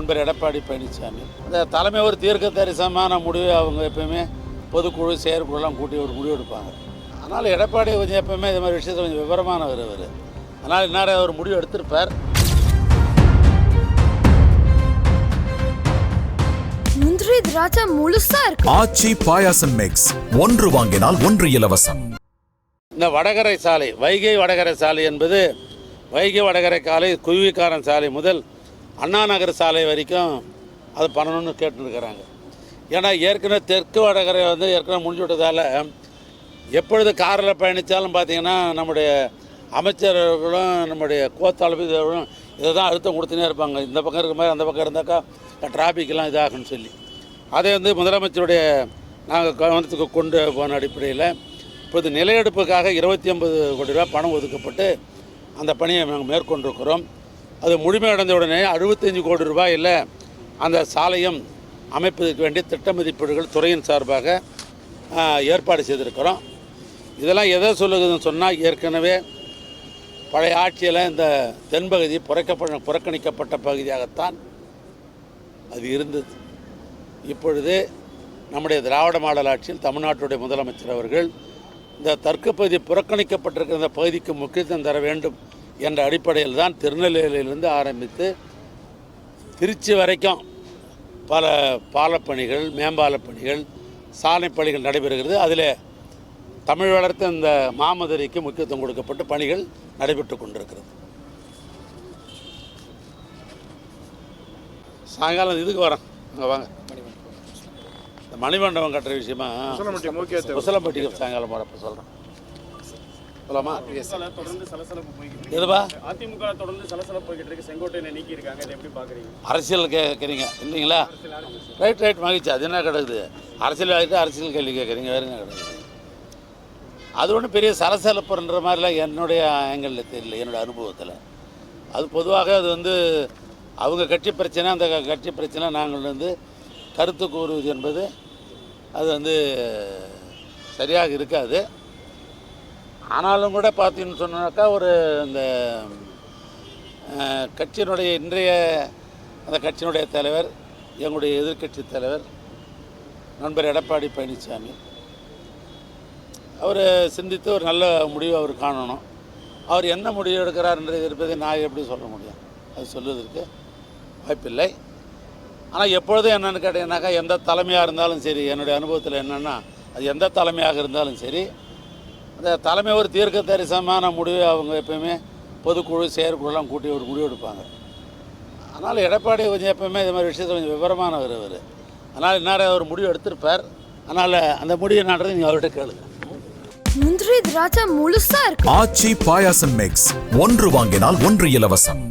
நண்பர் எடப்பாடி பழனிசாமி. இந்த தலைமை ஒரு தீர்க்க தரிசனமான முடிவு அவங்க எப்பயுமே பொதுக்குழு செயற்குழுலாம் கூட்டி ஒரு முடிவு எடுப்பாங்க. அதனால் எடப்பாடி கொஞ்சம் எப்பவுமே இது மாதிரி விஷயத்தில் கொஞ்சம் விவரமானவர் அவர். அதனால் இன்னார ஒரு முடிவு எடுத்திருப்பார். முந்திரி திராட்சை முழுசா இருக்கு. ஆச்சி பாயாசம் மிக்ஸ் ஒன்று வாங்கினால் ஒன்று இலவசம். இந்த வடகரை சாலை வைகை வடகரை சாலை என்பது வைகை வடகரை சாலை குருவிக்காரன் சாலை முதல் அண்ணா நகர் சாலை வரைக்கும் அது பண்ணணும்னு கேட்டுருக்கிறாங்க. ஏன்னா ஏற்கனவே தெற்கு வடகரை வந்து ஏற்கனவே முடிஞ்சு விட்டதால் எப்பொழுது காரில் பயணித்தாலும் பார்த்தீங்கன்னா நம்முடைய அமைச்சர்களும் நம்முடைய கோத்தளபதிகளும் இதை தான் அழுத்தம் கொடுத்துனே இருப்பாங்க. இந்த பக்கம் இருக்க மாதிரி அந்த பக்கம் இருந்தாக்கா டிராஃபிக்லாம் இதாகும்னு சொல்லி. அதை வந்து முதலமைச்சருடைய நாங்கள் கவனத்துக்கு கொண்டு போன அடிப்படையில் இப்போது நிலையெடுப்புக்காக இருபத்தி ஐம்பது கோடி ரூபாய் பணம் ஒதுக்கப்பட்டு அந்த பணியை நாங்கள் மேற்கொண்டிருக்கிறோம். அது முழுமையடைந்த உடனே அறுபத்தஞ்சு கோடி ரூபாயில் அந்த சாலையும் அமைப்பதற்கு வேண்டிய திட்ட மதிப்பீடுகள் துறையின் சார்பாக ஏற்பாடு செய்திருக்கிறோம். இதெல்லாம் எதை சொல்லுதுன்னு சொன்னால் ஏற்கனவே பழைய ஆட்சியில் இந்த தென்பகுதி புறக்கப்பட புறக்கணிக்கப்பட்ட பகுதியாகத்தான் அது இருந்தது. இப்பொழுது நம்முடைய திராவிட மாடல் ஆட்சியில் தமிழ்நாட்டுடைய முதலமைச்சர் அவர்கள் இந்த தர்க்கப்பகுதி புறக்கணிக்கப்பட்டிருக்கிற இந்த பகுதிக்கு முக்கியத்துவம் தர வேண்டும் என்ற அடிப்படையில் தான் திருநெல்வேலியிலிருந்து ஆரம்பித்து திருச்சி வரைக்கும் பல பாலப்பணிகள் மேம்பாலப் பணிகள் சாலை பணிகள் நடைபெறுகிறது. அதில் தமிழ் வளர்த்த இந்த மாமதுரைக்கு முக்கியத்துவம் கொடுக்கப்பட்டு பணிகள் நடைபெற்று கொண்டிருக்கிறது. சாயங்காலம் இதுக்கு வரேன். அங்கே வாங்க. இந்த மணிமண்டபம் கட்டுற விஷயமா? உசலம்பட்டிக்கு சாயங்காலம் வரப்போ சொல்கிறேன் சொல்லலாமா தொடர்ந்து சலசலப்பு போய்கிட்டு எதுவா அதிமுக தொடர்ந்து சலசலப்பு போய்கிட்டு இருக்கு. செங்கோட்டையனை நீக்கி இருக்காங்க இதை எப்படி பாக்குறீங்க அரசியல் கேட்குறீங்க இல்லைங்களா? Right right. மகிழ்ச்சி. அது என்ன கிடக்குது? அரசியல் ஆகிட்டு அரசியல் கேள்வி கேட்குறீங்க வேறு என்ன கிடக்குது? அது ஒன்றும் பெரிய சலசலப்புன்ற மாதிரிலாம் என்னுடைய ஆங்கிளில் தெரியல. என்னோடய அனுபவத்தில். அது பொதுவாக அது வந்து அவங்க கட்சி பிரச்சனை அந்த கட்சி பிரச்சனை நாங்கள் வந்து கருத்து கூறுவது என்பது அது வந்து சரியாக இருக்காது. ஆனாலும் கூட பார்த்தீங்கன்னு சொன்னாக்கா ஒரு இந்த கட்சியினுடைய இன்றைய அந்த கட்சியினுடைய தலைவர் எங்களுடைய எதிர்க்கட்சி தலைவர் நண்பர் எடப்பாடி பழனிசாமி அவர் சிந்தித்து ஒரு நல்ல முடிவு அவர் காணணும். அவர் என்ன முடிவு எடுக்கிறார்ன்றது இருப்பதை நான் எப்படி சொல்ல முடியும்? அது சொல்வதற்கு வாய்ப்பில்லை. ஆனால் எப்பொழுதும் என்னென்னு கேட்டிங்கனாக்கா எந்த தலைமையாக இருந்தாலும் சரி என்னுடைய அனுபவத்தில் என்னென்னா அது எந்த தலைமையாக இருந்தாலும் சரி அந்த தலைமை ஒரு தீர்க்க தரிசனமான முடிவு அவங்க எப்பயுமே பொதுக்குழு செயற்குழுலாம் கூட்டி ஒரு முடிவு எடுப்பாங்க. அதனால் எடப்பாடி கொஞ்சம் எப்பவுமே இது மாதிரி விஷயத்தில் கொஞ்சம் விவரமானவர் அவர். அதனால் இன்னார ஒரு முடிவு எடுத்திருப்பார். அதனால் அந்த முடிவு என்னன்றது நீங்கள் அவர்கிட்ட கேளுங்க. முந்திரி திராட்சை முழுசா இருக்கு. ஆச்சி பாயாசம் மிக்ஸ் ஒன்று வாங்கினால் ஒன்று இலவசம்.